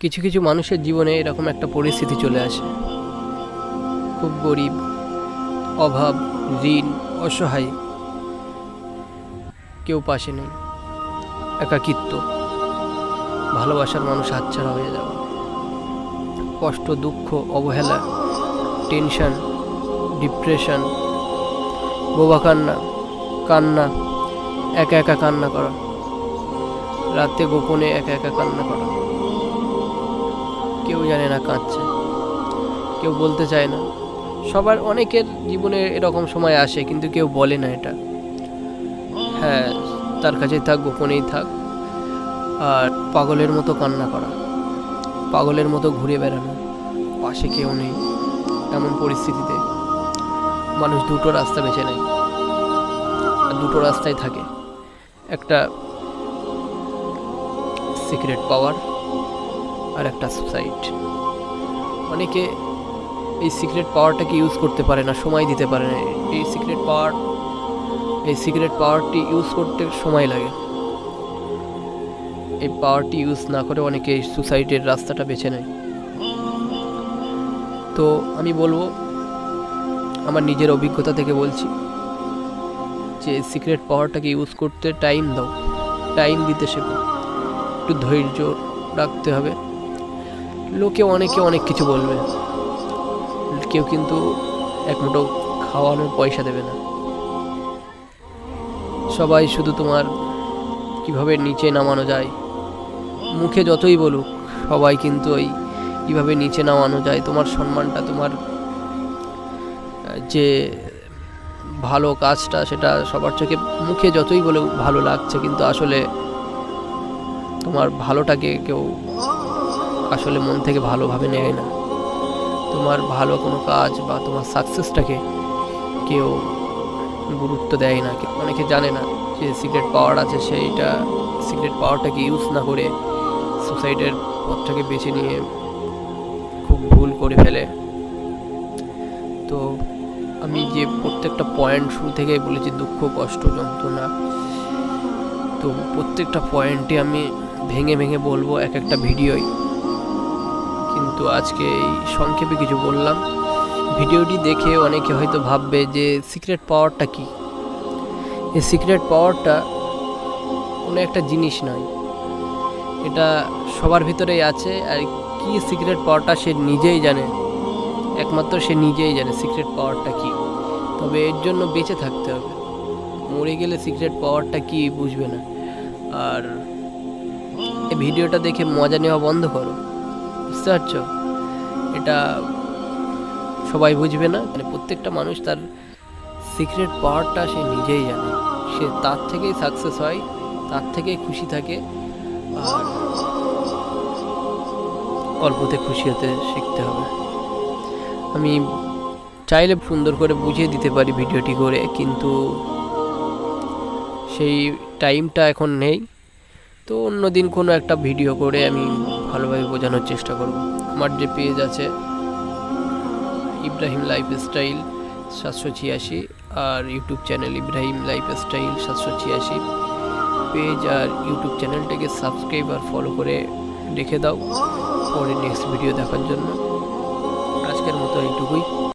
কিছু কিছু মানুষের জীবনে এরকম একটা পরিস্থিতি চলে আসে। খুব গরিব, অভাব, ঋণ, অসহায়। কেউ পাশে নেই, একাকিত্ব। ভালোবাসার মানুষ হাতছাড়া হয়ে যাওয়া কষ্ট, দুঃখ, অবহেলা, টেনশন, ডিপ্রেশন, বোবা কান্না কান্না, একা একা কান্না করা। রাতে গোপনে একা একা কান্না করা। কেউ জানে না, কাঁদছে। কেউ বলতে চায় না। সবার অনেকের জীবনে এরকম সময় আসে, কিন্তু কেউ বলে না এটা। হ্যাঁ তার কাছেই থাক, গোপনেই থাক। আর পাগলের মতো কান্না করা, পাগলের মতো ঘুরে বেড়ানো, পাশে কেউ নেই, এমন পরিস্থিতিতে মানুষ দুটো রাস্তা বেছে নেয়। আর দুটো রাস্তায় থাকে। একটা সিক্রেট পাওয়ার আর একটা সুসাইড অনেকে এই সিক্রেট পাওয়ারটাকে ইউজ করতে পারে না, সময় দিতে পারে না। এই সিক্রেট পাওয়ার, এই সিক্রেট পাওয়ারটি ইউজ করতে সময় লাগে। এই পাওয়ারটি ইউজ না করে অনেকে এই সুসাইডের রাস্তাটা বেছে নেয়। তো আমি বলব, আমার নিজের অভিজ্ঞতা থেকে বলছি যে সিক্রেট পাওয়ারটাকে ইউজ করতে টাইম দাও। টাইম দিতে শেখো। একটু ধৈর্য রাখতে হবে। লোকে অনেকে অনেক কিছু বলবে। কেউ কিন্তু এক মুঠো খাওয়ানোর পয়সা দেবে না। সবাই শুধু তোমার কীভাবে নিচে নামানো যায়, মুখে যতই বলুক, সবাই কিন্তু ওই কীভাবে নিচে নামানো যায়, তোমার সম্মানটা, তোমার, যে ভালো কাজটা সেটা সবার চোখে, মুখে যতই বলে ভালো লাগছে, কিন্তু আসলে তোমার ভালোটাকে কেউ আসলে মন থেকে ভালোভাবে নেয় না। তোমার ভালো কোনো কাজ বা তোমার সাকসেসটাকে কেউ গুরুত্ব দেয় না। অনেকে জানে না যে সিক্রেট পাওয়ার আছে সেইটা সিক্রেট পাওয়ারটাকে ইউজ না করে সুসাইডের পথটাকে বেছে নিয়ে খুব ভুল করে ফেলে। তো আমি যে প্রত্যেকটা পয়েন্ট শুরু থেকেই বলেছি, দুঃখ, কষ্ট, যন্ত্রণা, তো প্রত্যেকটা পয়েন্টে আমি ভেঙে ভেঙে বলব এক একটা ভিডিওই। কিন্তু আজকে এই সংক্ষেপে কিছু বললাম। ভিডিওটি দেখে অনেকে হয়তো ভাববে যে সিক্রেট পাওয়ারটা কি? এই সিক্রেট পাওয়ারটা কোনো একটা জিনিস নয়। এটা সবার ভিতরেই আছে আর কি সিক্রেট পাওয়ারটা সে নিজেই জানে। একমাত্র সে নিজেই জানে সিক্রেট পাওয়ারটা কি। তবে এর জন্য বেঁচে থাকতে হবে। মরে গেলে সিক্রেট পাওয়ারটা কি বুঝবে না। আর এই ভিডিওটা দেখে মজা নেওয়া বন্ধ করো। বুঝতে পারছ এটা সবাই বুঝবে না। মানে প্রত্যেকটা মানুষ তার সিক্রেট পাওয়ারটা সে নিজেই জানে। সে তার থেকেই সাকসেস হয়, তার থেকেই খুশি থাকে। আর অল্পতে খুশি হতে শিখতে হবে। আমি চাইলে সুন্দর করে বুঝিয়ে দিতে পারি ভিডিওটি করে, কিন্তু সেই টাইমটা এখন নেই। তো অন্যদিন কোনো একটা ভিডিও করে আমি ভালোভাবে বোঝানোর চেষ্টা করব। আমার যে পেজ আছে ইব্রাহিম লাইফ স্টাইল সাতশো ছিয়াশি আর YouTube channel Ibrahim lifestyle সাতশো ছিয়াশি। পেজ আর ইউটিউব চ্যানেলটাকে সাবস্ক্রাইব আর ফলো করে রেখে দাও। পরে নেক্সট ভিডিও দেখার জন্য। আজকের মতো এইটুকুই।